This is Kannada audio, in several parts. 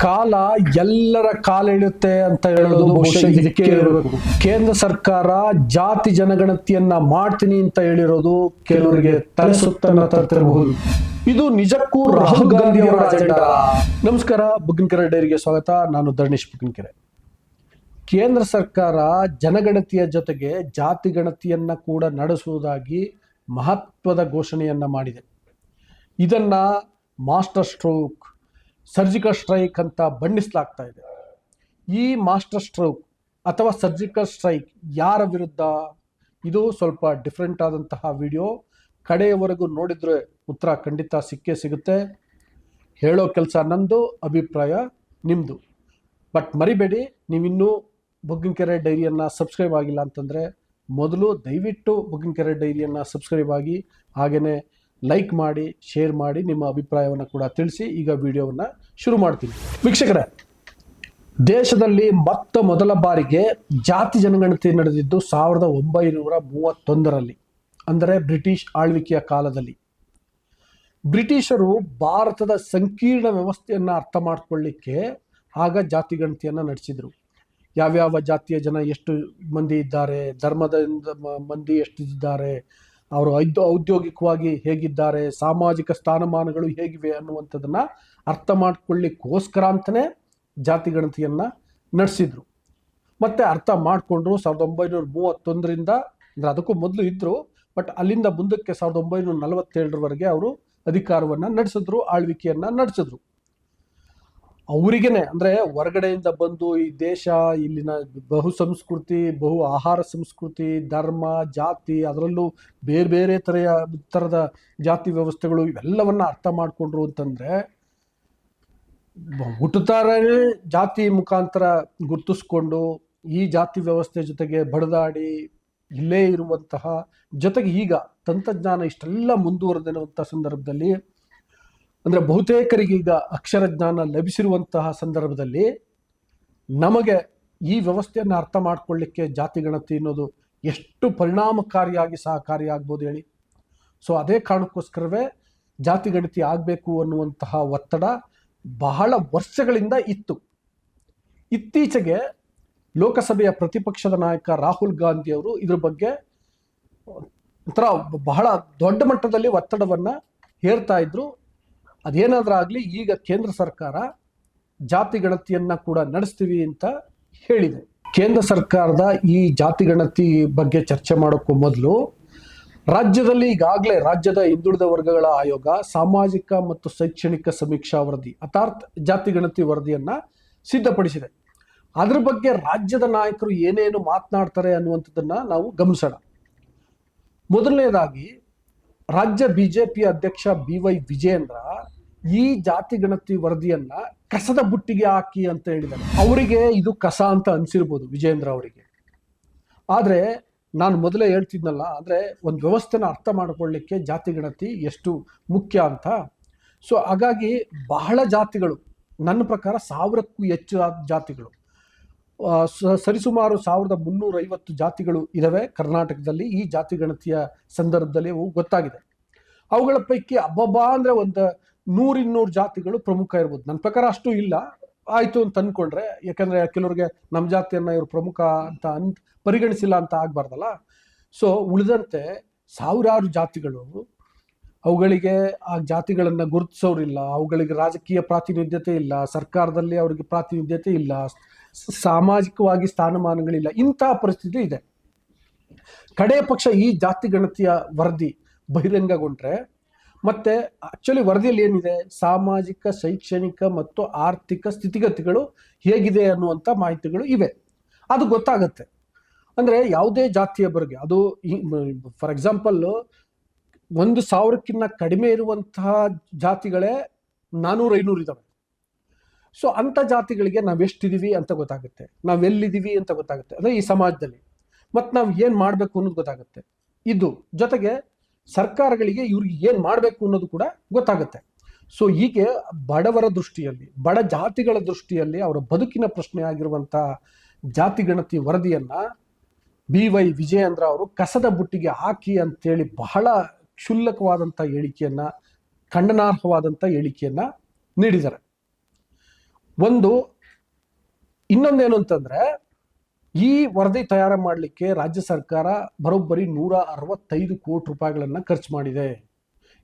ಕಾಲ ಎಲ್ಲರ ಕಾಲೆಳೆಯುತ್ತೆ ಅಂತ ಹೇಳೋದು ಬಹುಶಃ ಇದಕ್ಕೆ ಇರಬೇಕು ಕೇಂದ್ರ ಸರ್ಕಾರ ಜಾತಿ ಜನಗಣತಿಯನ್ನ ಮಾಡ್ತೀನಿ ಅಂತ ಹೇಳಿರೋದು ಕೆಲವರಿಗೆ ತಲೆ ಸುತ್ತನ್ನ ತರ್ತಿರಬಹುದು ಇದು ನಿಜಕ್ಕೂ ರಾಹುಲ್ ಗಾಂಧಿ ಅವರ ಅಜೆಂಡಾ ನಮಸ್ಕಾರ ಬುಗ್ಗಿನಕೆರೆ ಡೈರಿಗೆ ಸ್ವಾಗತ. ನಾನು ಧರ್ಣೇಶ್ ಬುಗ್ಗಿನಕೆರೆ. ಕೇಂದ್ರ ಸರ್ಕಾರ ಜನಗಣತಿಯ ಜೊತೆಗೆ ಜಾತಿ ಗಣತಿಯನ್ನ ಕೂಡ ನಡೆಸುವುದಾಗಿ ಮಹತ್ವದ ಘೋಷಣೆಯನ್ನ ಮಾಡಿದೆ. ಇದನ್ನ ಮಾಸ್ಟರ್ ಸ್ಟ್ರೋಕ್ ಸರ್ಜಿಕಲ್ ಸ್ಟ್ರೈಕ್ ಅಂತ ಬಣ್ಣಿಸಲಾಗ್ತಾ ಇದೆ. ಈ ಮಾಸ್ಟರ್ ಸ್ಟ್ರೋಕ್ ಅಥವಾ ಸರ್ಜಿಕಲ್ ಸ್ಟ್ರೈಕ್ ಯಾರ ವಿರುದ್ಧ? ಇದು ಸ್ವಲ್ಪ ಡಿಫ್ರೆಂಟ್ ಆದಂತಹ ವಿಡಿಯೋ. ಕಡೆಯವರೆಗೂ ನೋಡಿದರೆ ಉತ್ತರ ಖಂಡಿತ ಸಿಕ್ಕೇ ಸಿಗುತ್ತೆ. ಹೇಳೋ ಕೆಲಸ ನಂದು, ಅಭಿಪ್ರಾಯ ನಿಮ್ಮದು ಬಟ್ ಮರಿಬೇಡಿ, ನೀವಿನ್ನೂ ಬುಗ್ಗಿನಕೆರೆ ಡೈರಿಯನ್ನು ಸಬ್ಸ್ಕ್ರೈಬ್ ಆಗಿಲ್ಲ ಅಂತಂದರೆ ಮೊದಲು ದಯವಿಟ್ಟು ಬುಗ್ಗಿನಕೆರೆ ಡೈರಿಯನ್ನು ಸಬ್ಸ್ಕ್ರೈಬ್ ಆಗಿ ಹಾಗೆಯೇ ಲೈಕ್ ಮಾಡಿ ಶೇರ್ ಮಾಡಿ ನಿಮ್ಮ ಅಭಿಪ್ರಾಯವನ್ನು ಕೂಡ ತಿಳಿಸಿ ಈಗ ವಿಡಿಯೋವನ್ನು ಶುರು ಮಾಡ್ತೀನಿ. ವೀಕ್ಷಕರೇ, ದೇಶದಲ್ಲಿ ಮೊತ್ತ ಮೊದಲ ಬಾರಿಗೆ ಜಾತಿ ಜನಗಣತಿ ನಡೆದಿದ್ದು ಸಾವಿರದ ಒಂಬೈನೂರ ಮೂವತ್ತೊಂದರಲ್ಲಿ, ಅಂದರೆ ಬ್ರಿಟಿಷ್ ಆಳ್ವಿಕೆಯ ಕಾಲದಲ್ಲಿ. ಬ್ರಿಟಿಷರು ಭಾರತದ ಸಂಕೀರ್ಣ ವ್ಯವಸ್ಥೆಯನ್ನು ಅರ್ಥ ಮಾಡಿಕೊಳ್ಳಿಕ್ಕೆ ಆಗ ಜಾತಿ ಗಣತಿಯನ್ನು ನಡೆಸಿದರು. ಯಾವ್ಯಾವ ಜಾತಿಯ ಜನ ಎಷ್ಟು ಮಂದಿ ಇದ್ದಾರೆ, ಧರ್ಮದಿಂದ ಮಂದಿ ಎಷ್ಟು ಇದ್ದಾರೆ ಅವರು ಔದ್ಯೋಗಿಕವಾಗಿ ಹೇಗಿದ್ದಾರೆ, ಸಾಮಾಜಿಕ ಸ್ಥಾನಮಾನಗಳು ಹೇಗಿವೆ ಅನ್ನುವಂಥದ್ದನ್ನು ಅರ್ಥ ಮಾಡಿಕೊಳ್ಳಿಕ್ಕೋಸ್ಕರ ಅಂತಲೇ ಜಾತಿ ಗಣತಿಯನ್ನು ನಡೆಸಿದ್ರು. ಮತ್ತೆ ಅರ್ಥ ಮಾಡಿಕೊಂಡ್ರು ಸಾವಿರದ ಒಂಬೈನೂರ ಮೂವತ್ತೊಂದರಿಂದ, ಅಂದರೆ ಅದಕ್ಕೂ ಮೊದಲು ಇದ್ದರು ಬಟ್ ಅಲ್ಲಿಂದ ಮುಂದಕ್ಕೆ ಸಾವಿರದ ಒಂಬೈನೂರ ನಲವತ್ತೇಳರವರೆಗೆ ಅವರು ಅಧಿಕಾರವನ್ನು ನಡೆಸಿದ್ರು, ಆಳ್ವಿಕೆಯನ್ನು ನಡೆಸಿದ್ರು. ಅವರಿಗೇನೆ, ಅಂದ್ರೆ ಹೊರಗಡೆಯಿಂದ ಬಂದು ಈ ದೇಶ, ಇಲ್ಲಿನ ಬಹು ಸಂಸ್ಕೃತಿ, ಬಹು ಆಹಾರ ಸಂಸ್ಕೃತಿ, ಧರ್ಮ, ಜಾತಿ, ಅದರಲ್ಲೂ ಬೇರೆ ಬೇರೆ ತರೆಯ ಥರದ ಜಾತಿ ವ್ಯವಸ್ಥೆಗಳು ಇವೆಲ್ಲವನ್ನ ಅರ್ಥ ಮಾಡಿಕೊಂಡ್ರು ಅಂತಂದ್ರೆ, ಹುಟ್ಟುತ್ತಾರೇ ಜಾತಿ ಮುಖಾಂತರ ಗುರ್ತಿಸ್ಕೊಂಡು ಈ ಜಾತಿ ವ್ಯವಸ್ಥೆ ಜೊತೆಗೆ ಬಡದಾಡಿ ಇಲ್ಲೇ ಇರುವಂತಹ ಜೊತೆಗೆ ಈಗ ತಂತ್ರಜ್ಞಾನ ಇಷ್ಟೆಲ್ಲ ಮುಂದುವರೆದಿರುವಂಥ ಸಂದರ್ಭದಲ್ಲಿ ಅಂದರೆ ಬಹುತೇಕರಿಗೆ ಈಗ ಅಕ್ಷರ ಜ್ಞಾನ ಲಭಿಸಿರುವಂತಹ ಸಂದರ್ಭದಲ್ಲಿ ನಮಗೆ ಈ ವ್ಯವಸ್ಥೆಯನ್ನು ಅರ್ಥ ಮಾಡ್ಕೊಳ್ಳಿಕ್ಕೆ ಜಾತಿ ಗಣತಿ ಅನ್ನೋದು ಎಷ್ಟು ಪರಿಣಾಮಕಾರಿಯಾಗಿ ಸಹಕಾರಿಯಾಗ್ಬೋದು ಹೇಳಿ. ಸೊ ಅದೇ ಕಾರಣಕ್ಕೋಸ್ಕರವೇ ಜಾತಿ ಗಣತಿ ಆಗಬೇಕು ಅನ್ನುವಂತಹ ಒತ್ತಡ ಬಹಳ ವರ್ಷಗಳಿಂದ ಇತ್ತು. ಇತ್ತೀಚೆಗೆ ಲೋಕಸಭೆಯ ಪ್ರತಿಪಕ್ಷದ ನಾಯಕ ರಾಹುಲ್ ಗಾಂಧಿ ಅವರು ಇದ್ರ ಬಗ್ಗೆ ಒಂಥರ ಬಹಳ ದೊಡ್ಡ ಮಟ್ಟದಲ್ಲಿ ಒತ್ತಡವನ್ನು ಹೇರ್ತಾ ಇದ್ರು. ಅದೇನಾದ್ರೂ ಆಗಲಿ, ಈಗ ಕೇಂದ್ರ ಸರ್ಕಾರ ಜಾತಿ ಗಣತಿಯನ್ನ ಕೂಡ ನಡೆಸ್ತೀವಿ ಅಂತ ಹೇಳಿದೆ. ಕೇಂದ್ರ ಸರ್ಕಾರದ ಈ ಜಾತಿ ಗಣತಿ ಬಗ್ಗೆ ಚರ್ಚೆ ಮಾಡೋಕ್ಕೂ ಮೊದಲು ರಾಜ್ಯದಲ್ಲಿ ಈಗಾಗಲೇ ರಾಜ್ಯದ ಹಿಂದುಳಿದ ವರ್ಗಗಳ ಆಯೋಗ, ಸಾಮಾಜಿಕ ಮತ್ತು ಶೈಕ್ಷಣಿಕ ಸಮೀಕ್ಷಾ ವರದಿ ಅಥಾರ್ಥ ಜಾತಿ ಗಣತಿ ವರದಿಯನ್ನ ಸಿದ್ಧಪಡಿಸಿದೆ. ಅದ್ರ ಬಗ್ಗೆ ರಾಜ್ಯದ ನಾಯಕರು ಏನೇನು ಮಾತನಾಡ್ತಾರೆ ಅನ್ನುವಂಥದ್ದನ್ನ ನಾವು ಗಮನಿಸೋಣ. ಮೊದಲನೇದಾಗಿ, ರಾಜ್ಯ ಬಿಜೆಪಿ ಅಧ್ಯಕ್ಷ ಬಿ ವೈ ವಿಜೇಂದ್ರ ಈ ಜಾತಿ ಗಣತಿ ವರದಿಯನ್ನ ಕಸದ ಬುಟ್ಟಿಗೆ ಹಾಕಿ ಅಂತ ಹೇಳಿದ್ದಾರೆ. ಅವರಿಗೆ ಇದು ಕಸ ಅಂತ ಅನ್ಸಿರ್ಬೋದು ವಿಜೇಂದ್ರ ಅವರಿಗೆ. ಆದರೆ ನಾನು ಮೊದಲೇ ಹೇಳ್ತಿದ್ನಲ್ಲ, ಅಂದರೆ ಒಂದು ವ್ಯವಸ್ಥೆನ ಅರ್ಥ ಮಾಡಿಕೊಳ್ಳಿಕ್ಕೆ ಜಾತಿ ಗಣತಿ ಎಷ್ಟು ಮುಖ್ಯ ಅಂತ. ಸೊ ಹಾಗಾಗಿ ಬಹಳ ಜಾತಿಗಳು, ನನ್ನ ಪ್ರಕಾರ ಸಾವಿರಕ್ಕೂ ಹೆಚ್ಚು ಜಾತಿಗಳು ಸರಿಸುಮಾರು ಸಾವಿರದ ಮುನ್ನೂರ ಐವತ್ತು ಜಾತಿಗಳು ಇದಾವೆ ಕರ್ನಾಟಕದಲ್ಲಿ ಈ ಜಾತಿ ಗಣತಿಯ ಸಂದರ್ಭದಲ್ಲಿ ಅವು ಗೊತ್ತಾಗಿದೆ. ಅವುಗಳ ಪೈಕಿ ಅಬ್ಬಬ್ಬಾ ಅಂದರೆ ಒಂದು ನೂರಿನ್ನೂರು ಜಾತಿಗಳು ಪ್ರಮುಖ ಇರ್ಬೋದು. ನನ್ನ ಪ್ರಕಾರ ಅಷ್ಟು ಇಲ್ಲ. ಆಯಿತು ಅಂತ ಅಂದ್ಕೊಂಡ್ರೆ ಯಾಕಂದರೆ ಕೆಲವ್ರಿಗೆ ನಮ್ಮ ಜಾತಿಯನ್ನು ಇವರು ಪ್ರಮುಖ ಅಂತ ಅನ್, ಪರಿಗಣಿಸಿಲ್ಲ ಅಂತ ಆಗ್ಬಾರ್ದಲ್ಲ. ಸೊ ಉಳಿದಂತೆ ಸಾವಿರಾರು ಜಾತಿಗಳು, ಅವುಗಳಿಗೆ ಆ ಜಾತಿಗಳನ್ನು ಗುರುತಿಸೋರಿಲ್ಲ ಅವುಗಳಿಗೆ ರಾಜಕೀಯ ಪ್ರಾತಿನಿಧ್ಯತೆ ಇಲ್ಲ. ಸರ್ಕಾರದಲ್ಲಿ ಅವರಿಗೆ ಪ್ರಾತಿನಿಧ್ಯತೆ ಇಲ್ಲ. ಸಾಮಾಜಿಕವಾಗಿ ಸ್ಥಾನಮಾನಗಳಿಲ್ಲ. ಇಂತಹ ಪರಿಸ್ಥಿತಿ ಇದೆ. ಕಡೆ ಪಕ್ಷ ಈ ಜಾತಿ ಗಣತಿಯ ವರದಿ ಬಹಿರಂಗಗೊಂಡ್ರೆ ಮತ್ತೆ ಆಕ್ಚುಲಿ ವರದಿಯಲ್ಲಿ ಏನಿದೆ? ಸಾಮಾಜಿಕ, ಶೈಕ್ಷಣಿಕ ಮತ್ತು ಆರ್ಥಿಕ ಸ್ಥಿತಿಗತಿಗಳು ಹೇಗಿದೆ ಅನ್ನುವಂಥ ಮಾಹಿತಿಗಳು ಇವೆ. ಅದು ಗೊತ್ತಾಗತ್ತೆ. ಅಂದರೆ ಯಾವುದೇ ಜಾತಿಯ ಬಗ್ಗೆ ಅದು ಫಾರ್ ಎಕ್ಸಾಂಪಲ್ ಒಂದು ಸಾವಿರಕ್ಕಿಂತ ಕಡಿಮೆ ಇರುವಂತಹ ಜಾತಿಗಳೇ ನಾನೂರು, ಐನೂರು ಇದ್ದಾವೆ ಸೊ ಅಂಥ ಜಾತಿಗಳಿಗೆ ನಾವು ಎಷ್ಟಿದ್ದೀವಿ ಅಂತ ಗೊತ್ತಾಗುತ್ತೆ. ನಾವು ಎಲ್ಲಿದ್ದೀವಿ ಅಂತ ಗೊತ್ತಾಗುತ್ತೆ. ಅಂದರೆ ಈ ಸಮಾಜದಲ್ಲಿ. ಮತ್ತು ನಾವು ಏನು ಮಾಡಬೇಕು ಅನ್ನೋದು ಗೊತ್ತಾಗುತ್ತೆ. ಇದು ಜೊತೆಗೆ ಸರ್ಕಾರಗಳಿಗೆ ಇವ್ರಿಗೆ ಏನು ಮಾಡಬೇಕು ಅನ್ನೋದು ಕೂಡ ಗೊತ್ತಾಗುತ್ತೆ. ಸೊ ಹೀಗೆ ಬಡವರ ದೃಷ್ಟಿಯಲ್ಲಿ, ಬಡ ಜಾತಿಗಳ ದೃಷ್ಟಿಯಲ್ಲಿ ಅವರ ಬದುಕಿನ ಪ್ರಶ್ನೆ ಆಗಿರುವಂಥ ಜಾತಿ ಗಣತಿ ವರದಿಯನ್ನು ಬಿ ವೈ ವಿಜಯೇಂದ್ರ ಅವರು ಕಸದ ಬುಟ್ಟಿಗೆ ಹಾಕಿ ಅಂತೇಳಿ ಬಹಳ ಕ್ಷುಲ್ಲಕವಾದಂಥ ಹೇಳಿಕೆಯನ್ನು ಖಂಡನಾರ್ಹವಾದಂಥ ಹೇಳಿಕೆಯನ್ನು ನೀಡಿದ್ದಾರೆ. ಒಂದು, ಇನ್ನೊಂದೇನು ಅಂತಂದ್ರೆ ಈ ವರದಿ ತಯಾರು ಮಾಡಲಿಕ್ಕೆ ರಾಜ್ಯ ಸರ್ಕಾರ ಬರೋಬ್ಬರಿ ನೂರ ಅರವತ್ತೈದು ಕೋಟಿ ರೂಪಾಯಿಗಳನ್ನು ಖರ್ಚು ಮಾಡಿದೆ.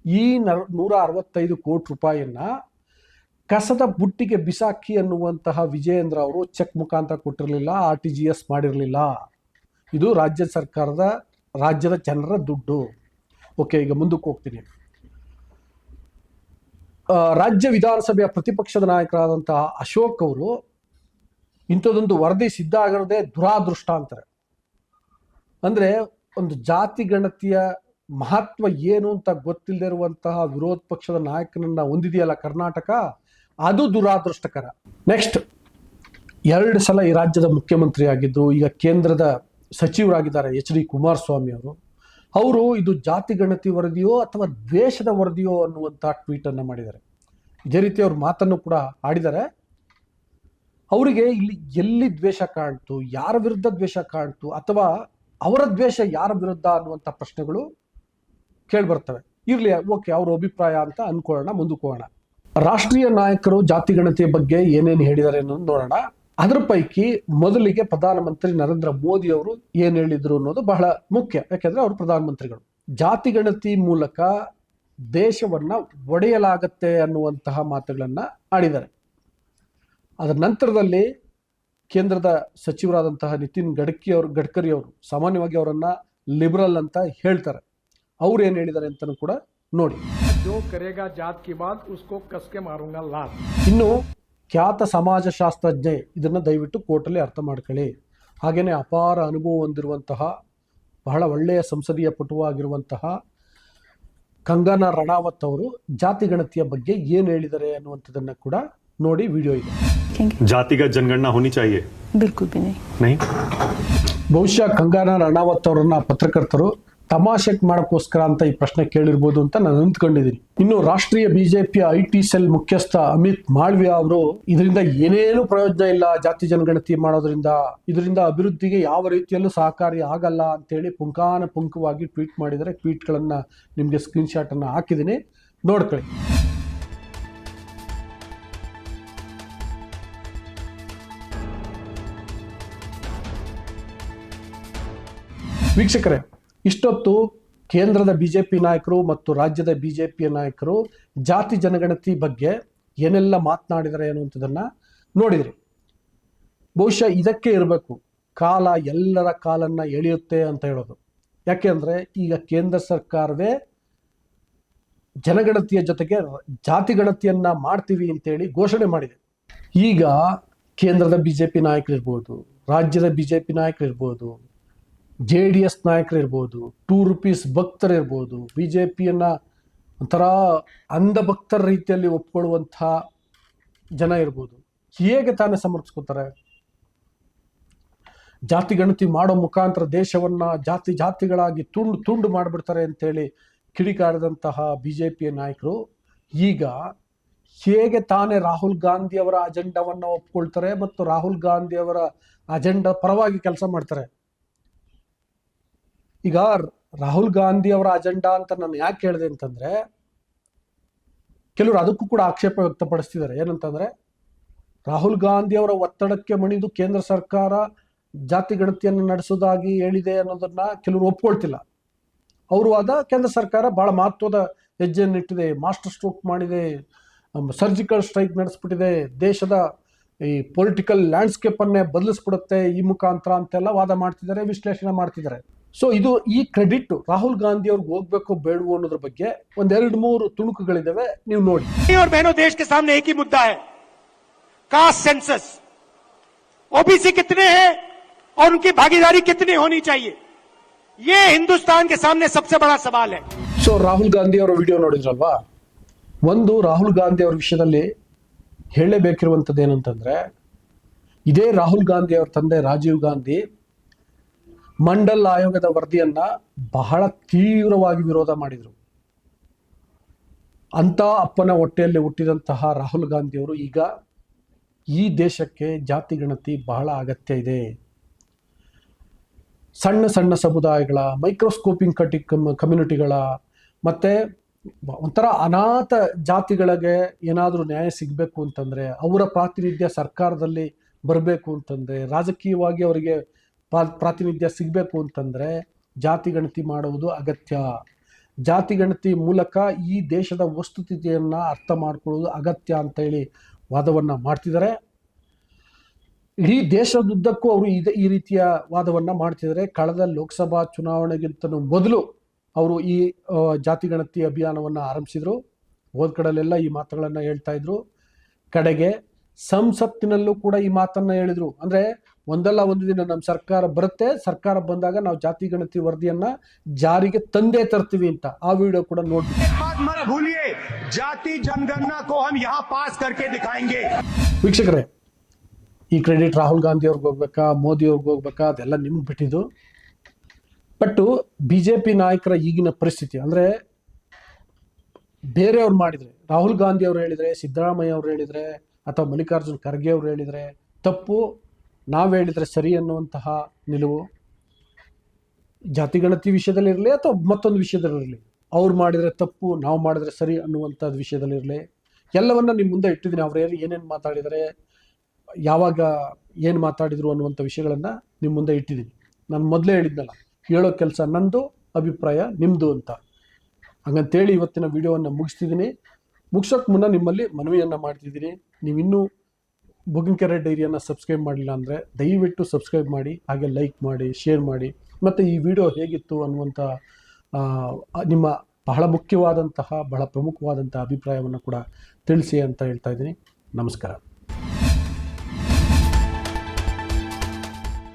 ಈ ನೂರ ಅರವತ್ತೈದು ಕೋಟಿ ರೂಪಾಯಿಯನ್ನ ಕಸದ ಬುಟ್ಟಿಗೆ ಬಿಸಾಕಿ ಅನ್ನುವಂತಹ ವಿಜಯೇಂದ್ರ ಅವರು ಚೆಕ್ ಮುಖಾಂತರ ಕೊಟ್ಟಿರಲಿಲ್ಲ, ಆರ್ ಟಿ ಜಿ ಎಸ್ ಮಾಡಿರಲಿಲ್ಲ. ಇದು ರಾಜ್ಯ ಸರ್ಕಾರದ, ರಾಜ್ಯದ ಜನರ ದುಡ್ಡು. ಓಕೆ, ಈಗ ಮುಂದಕ್ಕೆ ಹೋಗ್ತೀನಿ. ರಾಜ್ಯ ವಿಧಾನಸಭೆಯ ಪ್ರತಿಪಕ್ಷದ ನಾಯಕರಾದಂತಹ ಅಶೋಕ್ ಅವರು ಇಂಥದ್ದೊಂದು ವರದಿ ಸಿದ್ಧ ಆಗಿರೋದೇ ದುರಾದೃಷ್ಟ ಅಂತಾರೆ. ಅಂದ್ರೆ ಒಂದು ಜಾತಿ ಗಣತಿಯ ಮಹತ್ವ ಏನು ಅಂತ ಗೊತ್ತಿಲ್ಲದೆ ಇರುವಂತಹ ವಿರೋಧ ಪಕ್ಷದ ನಾಯಕನನ್ನ ಹೊಂದಿದೆಯಲ್ಲ ಕರ್ನಾಟಕ, ಅದು ದುರಾದೃಷ್ಟಕರ. ನೆಕ್ಸ್ಟ್ ಎರಡು ಸಲ ಈ ರಾಜ್ಯದ ಮುಖ್ಯಮಂತ್ರಿ ಆಗಿದ್ದು, ಈಗ ಕೇಂದ್ರದ ಸಚಿವರಾಗಿದ್ದಾರೆ ಎಚ್ ಡಿ ಕುಮಾರಸ್ವಾಮಿ ಅವರು. ಅವರು ಇದು ಜಾತಿ ಗಣತಿ ವರದಿಯೋ ಅಥವಾ ದ್ವೇಷದ ವರದಿಯೋ ಅನ್ನುವಂಥ ಟ್ವೀಟ್ ಅನ್ನ ಮಾಡಿದ್ದಾರೆ. ಇದೇ ರೀತಿ ಅವ್ರ ಮಾತನ್ನು ಕೂಡ ಆಡಿದ್ದಾರೆ. ಅವರಿಗೆ ಇಲ್ಲಿ ಎಲ್ಲಿ ದ್ವೇಷ ಕಾಣ್ತು, ಯಾರ ವಿರುದ್ಧ ದ್ವೇಷ ಕಾಣ್ತು, ಅಥವಾ ಅವರ ದ್ವೇಷ ಯಾರ ವಿರುದ್ಧ ಅನ್ನುವಂಥ ಪ್ರಶ್ನೆಗಳು ಕೇಳ್ಬರ್ತವೆ. ಇರಲಿ, ಓಕೆ, ಅವ್ರ ಅಭಿಪ್ರಾಯ ಅಂತ ಅನ್ಕೊಳ್ಳೋಣ ಮುಂದಕ್ಕೋಣ ರಾಷ್ಟ್ರೀಯ ನಾಯಕರು ಜಾತಿ ಗಣತಿಯ ಬಗ್ಗೆ ಏನೇನು ಹೇಳಿದ್ದಾರೆ ಅನ್ನೋದು ನೋಡೋಣ. ಅದರ ಪೈಕಿ ಮೊದಲಿಗೆ ಪ್ರಧಾನಮಂತ್ರಿ ನರೇಂದ್ರ ಮೋದಿ ಅವರು ಏನು ಹೇಳಿದ್ರು ಅನ್ನೋದು ಬಹಳ ಮುಖ್ಯ. ಯಾಕೆಂದ್ರೆ ಅವರು ಪ್ರಧಾನಮಂತ್ರಿಗಳು. ಜಾತಿ ಗಣತಿ ಮೂಲಕ ದೇಶವನ್ನ ಒಡೆಯಲಾಗತ್ತೆ ಅನ್ನುವಂತಹ ಮಾತುಗಳನ್ನ ಆಡಿದ್ದಾರೆ. ಅದರ ನಂತರದಲ್ಲಿ ಕೇಂದ್ರದ ಸಚಿವರಾದಂತಹ ನಿತಿನ್ ಗಡ್ಕಿ ಅವರು ಗಡ್ಕರಿ ಅವರು ಸಾಮಾನ್ಯವಾಗಿ ಅವರನ್ನು ಲಿಬರಲ್ ಅಂತ ಹೇಳ್ತಾರೆ. ಅವ್ರು ಏನು ಹೇಳಿದ್ದಾರೆ ಅಂತಲೂ ಕೂಡ ನೋಡಿ. ಕರೆಗಾ ಜಾತ್ ಕಿ ಬಾತ್ ಕಸ್ಕೆ ಮಾರುಂಗ ಇನ್ನು ಖ್ಯಾತ ಸಮಾಜಶಾಸ್ತ್ರಜ್ಞೆ ಇದನ್ನು ದಯವಿಟ್ಟು ಕೋರ್ಟಲ್ಲಿ ಅರ್ಥ ಮಾಡ್ಕೊಳ್ಳಿ. ಹಾಗೆಯೇ ಅಪಾರ ಅನುಭವ ಹೊಂದಿರುವಂತಹ ಬಹಳ ಒಳ್ಳೆಯ ಸಂಸದೀಯ ಪಟುವಾಗಿರುವಂತಹ ಕಂಗನಾ ರಣಾವತ್ ಅವರು ಜಾತಿ ಗಣತಿಯ ಬಗ್ಗೆ ಏನು ಹೇಳಿದ್ದಾರೆ ಅನ್ನುವಂಥದ್ದನ್ನು ಕೂಡ ನೋಡಿ ವಿಡಿಯೋ ಇದೆ. देखेंगे जातिगत जनगणना होनी चाहिए बिल्कुल भी नहीं नहीं ಬಹುಶಃ ಕಂಗನಾ ರಣಾವತ್ ಅವರನ್ನ ಪತ್ರಕರ್ತರು ತಮಾಷೆಕ್ ಮಾಡಕ್ಕೋಸ್ಕರ ಅಂತ ಈ ಪ್ರಶ್ನೆ ಕೇಳಿರ್ಬೋದು ಅಂತ ನಾನು ಅಂದ್ಕೊಂಡಿದ್ದೀನಿ ಇನ್ನು ರಾಷ್ಟ್ರೀಯ ಬಿಜೆಪಿಯ ಐ ಟಿ ಸೆಲ್ ಮುಖ್ಯಸ್ಥ ಅಮಿತ್ ಮಾಳ್ವಿಯಾ ಅವರು ಇದರಿಂದ ಏನೇನು ಪ್ರಯೋಜನ ಇಲ್ಲ ಜಾತಿ ಜನಗಣತಿ ಮಾಡೋದ್ರಿಂದ ಇದರಿಂದ ಅಭಿವೃದ್ಧಿಗೆ ಯಾವ ರೀತಿಯಲ್ಲೂ ಸಹಕಾರಿ ಆಗಲ್ಲ ಅಂತೇಳಿ ಪುಂಕಾನ ಪುಂಕವಾಗಿ ಟ್ವೀಟ್ ಮಾಡಿದರೆ ಟ್ವೀಟ್ಗಳನ್ನ ನಿಮಗೆ ಸ್ಕ್ರೀನ್ ಶಾಟ್ ಅನ್ನ ಹಾಕಿದ್ದೀನಿ ನೋಡ್ಕೊಳ್ಳಿ ವೀಕ್ಷಕರೇ, ಇಷ್ಟೊತ್ತು ಕೇಂದ್ರದ ಬಿ ಜೆ ಪಿ ನಾಯಕರು ಮತ್ತು ರಾಜ್ಯದ ಬಿ ಜೆ ಪಿ ನಾಯಕರು, ಜಾತಿ ಜನಗಣತಿ ಬಗ್ಗೆ ಏನೆಲ್ಲ ಮಾತನಾಡಿದ್ದಾರೆ ಅನ್ನುವಂಥದ್ದನ್ನು ನೋಡಿದ್ರಿ. ಬಹುಶಃ ಇದಕ್ಕೆ ಇರಬೇಕು, ಕಾಲ ಎಲ್ಲರ ಕಾಲನ್ನ ಎಳೆಯುತ್ತೆ ಅಂತ ಹೇಳೋದು. ಯಾಕೆ ಅಂದರೆ, ಈಗ ಕೇಂದ್ರ ಸರ್ಕಾರವೇ ಜನಗಣತಿಯ ಜೊತೆಗೆ ಜಾತಿ ಗಣತಿಯನ್ನ ಮಾಡ್ತೀವಿ ಅಂತೇಳಿ ಘೋಷಣೆ ಮಾಡಿದೆ. ಈಗ ಕೇಂದ್ರದ ಬಿಜೆಪಿ ನಾಯಕರಿರ್ಬೋದು, ರಾಜ್ಯದ ಬಿಜೆಪಿ ನಾಯಕರಿರ್ಬೋದು ಜೆ ಡಿ ಎಸ್ ನಾಯಕರಿರ್ಬೋದು ಟೂ ರುಪೀಸ್ ಭಕ್ತರಿರ್ಬೋದು ಬಿ ಜೆ ಪಿಯನ್ನ ಒಂಥರ ಅಂಧ ಭಕ್ತರ ರೀತಿಯಲ್ಲಿ ಒಪ್ಕೊಳ್ಳುವಂಥ ಜನ ಇರ್ಬೋದು. ಹೇಗೆ ತಾನೇ ಸಮರ್ಥಿಸ್ಕೋತಾರೆ? ಜಾತಿ ಗಣತಿ ಮಾಡೋ ಮುಖಾಂತರ ದೇಶವನ್ನ ಜಾತಿ ಜಾತಿಗಳಾಗಿ ತುಂಡು ತುಂಡು ಮಾಡಿಬಿಡ್ತಾರೆ ಅಂತೇಳಿ ಕಿಡಿಕಾರಿದಂತಹ ಬಿ ಜೆ ಪಿಯ ನಾಯಕರು, ಈಗ ಹೇಗೆ ತಾನೇ ರಾಹುಲ್ ಗಾಂಧಿ ಅವರ ಅಜೆಂಡಾವನ್ನ ಒಪ್ಕೊಳ್ತಾರೆ ಮತ್ತು ರಾಹುಲ್ ಗಾಂಧಿ ಅವರ ಅಜೆಂಡಾ ಪರವಾಗಿ ಕೆಲಸ ಮಾಡ್ತಾರೆ? ಈಗ ರಾಹುಲ್ ಗಾಂಧಿ ಅವರ ಅಜೆಂಡಾ ಅಂತ ನಾನು ಯಾಕೆ ಹೇಳಿದೆ ಅಂತಂದ್ರೆ, ಕೆಲವರು ಅದಕ್ಕೂ ಕೂಡ ಆಕ್ಷೇಪ ವ್ಯಕ್ತಪಡಿಸ್ತಿದ್ದಾರೆ. ಏನಂತಂದ್ರೆ, ರಾಹುಲ್ ಗಾಂಧಿ ಅವರ ಒತ್ತಡಕ್ಕೆ ಮಣಿದು ಕೇಂದ್ರ ಸರ್ಕಾರ ಜಾತಿ ಗಣತಿಯನ್ನು ನಡೆಸೋದಾಗಿ ಹೇಳಿದೆ ಅನ್ನೋದನ್ನ ಕೆಲವರು ಒಪ್ಕೊಳ್ತಿಲ್ಲ. ಅವರು ವಾದ ಕೇಂದ್ರ ಸರ್ಕಾರ ಬಹಳ ಮಹತ್ವದ ಹೆಜ್ಜೆಯನ್ನು ಇಟ್ಟಿದೆ. ಮಾಸ್ಟರ್ ಸ್ಟ್ರೋಕ್ ಮಾಡಿದೆ ಸರ್ಜಿಕಲ್ ಸ್ಟ್ರೈಕ್ ನಡೆಸ್ಬಿಟ್ಟಿದೆ, ದೇಶದ ಈ ಪೊಲಿಟಿಕಲ್ ಲ್ಯಾಂಡ್ಸ್ಕೇಪ್ ಅನ್ನೇ ಬದಲಿಸ್ಬಿಡುತ್ತೆ ಈ ಮುಖಾಂತರ ಅಂತೆಲ್ಲ ವಾದ ಮಾಡ್ತಿದ್ದಾರೆ, ವಿಶ್ಲೇಷಣೆ ಮಾಡ್ತಿದ್ದಾರೆ. ಸೊ ಇದು ಈ ಕ್ರೆಡಿಟ್ ರಾಹುಲ್ ಗಾಂಧಿ ಅವ್ರಿಗೆ ಹೋಗ್ಬೇಕು ಬೇಡವೋ ಅನ್ನೋದ್ರ ಬಗ್ಗೆ ಒಂದೆರಡು ಮೂರು ತುಣುಕುಗಳಿದಾವೆ ನೀವು ನೋಡಿ और बहनों देश के सामने एक ही मुद्दा है कास्ट सेंसस ओबीसी कितने हैं और उनकी भागीदारी कितनी होनी चाहिए ये हिंदुस्तान के सामने सबसे बड़ा सवाल है ಸೊ ರಾಹುಲ್ ಗಾಂಧಿ ಅವರ ವಿಡಿಯೋ ನೋಡಿದ್ರಲ್ವಾ ಒಂದು ರಾಹುಲ್ ಗಾಂಧಿ ಅವರ ವಿಷಯದಲ್ಲಿ ಹೇಳಲೇಬೇಕಿರುವಂಥದ್ದು ಏನಂತಂದ್ರೆ ಇದೇ ರಾಹುಲ್ ಗಾಂಧಿ ಅವರ ತಂದೆ ರಾಜೀವ್ ಗಾಂಧಿ ಮಂಡಲ್ ಆಯೋಗದ ವರದಿಯನ್ನ ಬಹಳ ತೀವ್ರವಾಗಿ ವಿರೋಧ ಮಾಡಿದರು. ಅಂತ ಅಪ್ಪನ ಹೊಟ್ಟೆಯಲ್ಲಿ ಹುಟ್ಟಿದಂತಹ ರಾಹುಲ್ ಗಾಂಧಿಯವರು ಈಗ ಈ ದೇಶಕ್ಕೆ ಜಾತಿ ಗಣತಿ ಬಹಳ ಅಗತ್ಯ ಇದೆ. ಸಣ್ಣ ಸಣ್ಣ ಸಮುದಾಯಗಳ, ಮೈಕ್ರೋಸ್ಕೋಪಿಂಗ್ ಕಟಿ ಕಮ್ಯುನಿಟಿಗಳ ಮತ್ತೆ ಒಂಥರ ಅನಾಥ ಜಾತಿಗಳಿಗೆ ಏನಾದರೂ ನ್ಯಾಯ ಸಿಗಬೇಕು ಅಂತಂದರೆ, ಅವರ ಪ್ರಾತಿನಿಧ್ಯ ಸರ್ಕಾರದಲ್ಲಿ ಬರಬೇಕು ಅಂತಂದರೆ, ರಾಜಕೀಯವಾಗಿ ಅವರಿಗೆ ಪ್ರಾತಿನಿಧ್ಯ ಸಿಗಬೇಕು ಅಂತಂದರೆ ಜಾತಿ ಗಣತಿ ಮಾಡುವುದು ಅಗತ್ಯ. ಜಾತಿ ಗಣತಿ ಮೂಲಕ ಈ ದೇಶದ ವಸ್ತುತಿಯನ್ನು ಅರ್ಥ ಮಾಡ್ಕೊಳ್ಳೋದು ಅಗತ್ಯ ಅಂತ ಹೇಳಿ ವಾದವನ್ನು ಮಾಡ್ತಿದ್ದಾರೆ. ಇಡೀ ದೇಶದುದ್ದಕ್ಕೂ ಅವರು ಇದೆ ಈ ರೀತಿಯ ವಾದವನ್ನು ಮಾಡ್ತಿದ್ದಾರೆ. ಕಳೆದ ಲೋಕಸಭಾ ಚುನಾವಣೆಗಿಂತ ಮೊದಲು ಅವರು ಈ ಜಾತಿ ಗಣತಿ ಅಭಿಯಾನವನ್ನು ಆರಂಭಿಸಿದರು. ಹೋದ ಕಡೆಲೆಲ್ಲ ಈ ಮಾತುಗಳನ್ನು ಹೇಳ್ತಾ ಇದ್ರು. ಕಡೆಗೆ ಸಂಸತ್ತಿನಲ್ಲೂ ಕೂಡ ಈ ಮಾತನ್ನು ಹೇಳಿದರು. ಅಂದ್ರೆ ಒಂದಲ್ಲ ಒಂದು ದಿನ ನಮ್ಮ ಸರ್ಕಾರ ಬರುತ್ತೆ. ಸರ್ಕಾರ ಬಂದಾಗ ನಾವು ಜಾತಿ ಗಣತಿ ವರದಿಯನ್ನ ಜಾರಿಗೆ ತಂದೆ ತರ್ತೀವಿ ಅಂತ ಆ ವಿಡಿಯೋ ಕೂಡ ನೋಡಿ ಜಾತಿ ಜನಗಣನಾ ಪಾಸ್ ಕರ್ಕೆ ವೀಕ್ಷಕರೇ ಈ ಕ್ರೆಡಿಟ್ ರಾಹುಲ್ ಗಾಂಧಿ ಅವ್ರಿಗೆ ಹೋಗ್ಬೇಕಾ ಮೋದಿ ಅವ್ರಿಗೆ ಹೋಗ್ಬೇಕಾ ಅದೆಲ್ಲ ನಿಮ್ಗೆ ಬಿಟ್ಟಿದ್ದು. ಬಟ್ ಬಿ ಜೆ ಪಿ ನಾಯಕರ ಈಗಿನ ಪರಿಸ್ಥಿತಿ ಅಂದರೆ ಬೇರೆಯವ್ರು ಮಾಡಿದರೆ ರಾಹುಲ್ ಗಾಂಧಿ ಅವ್ರು ಹೇಳಿದರೆ ಸಿದ್ದರಾಮಯ್ಯ ಅವ್ರು ಹೇಳಿದರೆ ಅಥವಾ ಮಲ್ಲಿಕಾರ್ಜುನ್ ಖರ್ಗೆ ಅವ್ರು ಹೇಳಿದರೆ ತಪ್ಪು. ನಾವು ಹೇಳಿದರೆ ಸರಿ ಅನ್ನುವಂತಹ ನಿಲುವು ಜಾತಿಗಣತಿ ವಿಷಯದಲ್ಲಿರಲಿ ಅಥವಾ ಮತ್ತೊಂದು ವಿಷಯದಲ್ಲಿರಲಿ ಅವ್ರು ಮಾಡಿದರೆ ತಪ್ಪು, ನಾವು ಮಾಡಿದರೆ ಸರಿ ಅನ್ನುವಂಥದ್ದು ವಿಷಯದಲ್ಲಿರಲಿ ಎಲ್ಲವನ್ನ ನಿಮ್ಮ ಮುಂದೆ ಇಟ್ಟಿದ್ದೀನಿ. ಅವ್ರು ಯಾರು ಏನೇನು ಮಾತಾಡಿದರೆ, ಯಾವಾಗ ಏನು ಮಾತಾಡಿದ್ರು ಅನ್ನುವಂಥ ವಿಷಯಗಳನ್ನು ನಿಮ್ಮ ಮುಂದೆ ಇಟ್ಟಿದ್ದೀನಿ. ನಾನು ಮೊದಲೇ ಹೇಳಿದ್ನಲ್ಲ, ಹೇಳೋ ಕೆಲಸ ನಂದು, ಅಭಿಪ್ರಾಯ ನಿಮ್ಮದು ಅಂತ. ಹಂಗಂತೇಳಿ ಇವತ್ತಿನ ವಿಡಿಯೋವನ್ನು ಮುಗಿಸ್ತಿದ್ದೀನಿ. ಮುಗಿಸೋಕೆ ಮುನ್ನ ನಿಮ್ಮಲ್ಲಿ ಮನವಿಯನ್ನು ಮಾಡ್ತಿದ್ದೀನಿ. ನೀವು ಇನ್ನೂ ಬುಗಿನ್ಕೆರೆ ಡೈರಿಯನ್ನು ಸಬ್ಸ್ಕ್ರೈಬ್ ಮಾಡಿಲ್ಲ ಅಂದರೆ ದಯವಿಟ್ಟು ಸಬ್ಸ್ಕ್ರೈಬ್ ಮಾಡಿ, ಹಾಗೆ ಲೈಕ್ ಮಾಡಿ ಶೇರ್ ಮಾಡಿ. ಮತ್ತು ಈ ವಿಡಿಯೋ ಹೇಗಿತ್ತು ಅನ್ನುವಂಥ ನಿಮ್ಮ ಬಹಳ ಮುಖ್ಯವಾದಂತಹ, ಬಹಳ ಪ್ರಮುಖವಾದಂತಹ ಅಭಿಪ್ರಾಯವನ್ನು ಕೂಡ ತಿಳಿಸಿ ಅಂತ ಹೇಳ್ತಾ ಇದ್ದೀನಿ. ನಮಸ್ಕಾರ.